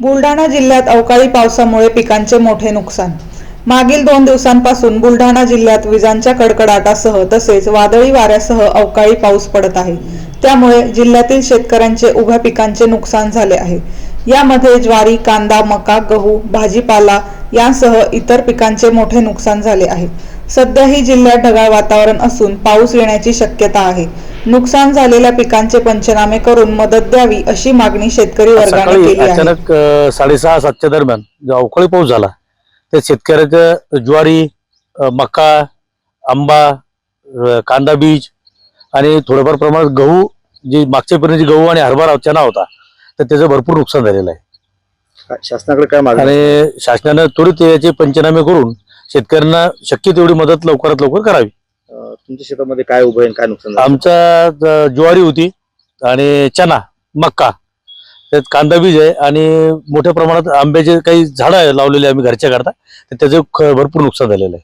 बुलढाणा जिल्ह्यात अवकाळी पावसामुळे पिकांचे मोठे नुकसान. मागील दोन दिवसांपासून बुलढाणा जिल्ह्यात विजांच्या कडकडाटासह तसेच वादळी वाऱ्यासह अवकाळी पाऊस पडत आहे. त्यामुळे जिल्ह्यातील शेतकऱ्यांचे उभ्या पिकांचे नुकसान झाले आहे. यामध्ये ज्वारी कांदा मका गहू भाजीपाला यांसह इतर पिकांचे मोठे नुकसान झाले आहे. सध्याही जिल्ह्यात ढगाळ वातावरण असून पाऊस येण्याची शक्यता आहे. नुकसान झालेल्या पिकांचे पंचनामे करून मदत द्यावी अशी मागणी शेतकरी वर्गाने सकाळी केली आहे. अचानक अ, साडेसहा सातच्या दरम्यान जो अवकाळी पाऊस झाला त्या शेतकऱ्याचं ज्वारी अ, मका आंबा अ, कांदा बीज आणि थोडंफार प्रमाणात गहू जी मागच्या पर्यंत गहू आणि हरभरा चना होता तर त्याचं भरपूर नुकसान झालेलं आहे. शासनाकडे काय मागणी? आणि शासनानं त्वरित याचे पंचनामे करून शेतकऱ्यांना शक्य तेवढी मदत लवकरात लवकर करावी. तुमच्या शेतामध्ये काय उभं आहे आणि काय नुकसान झालं? आमचा ज- ज्वारी होती आणि चना मक्का त्यात कांदा बीज आहे आणि मोठ्या प्रमाणात आंब्याचे काही झाडं आहे लावलेले आम्ही घरच्या करता तर त्याचं ख- भरपूर नुकसान झालेलं आहे